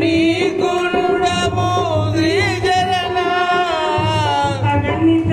నీ గుణుడము శ్రీ జరణ అగణిత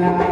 Yeah.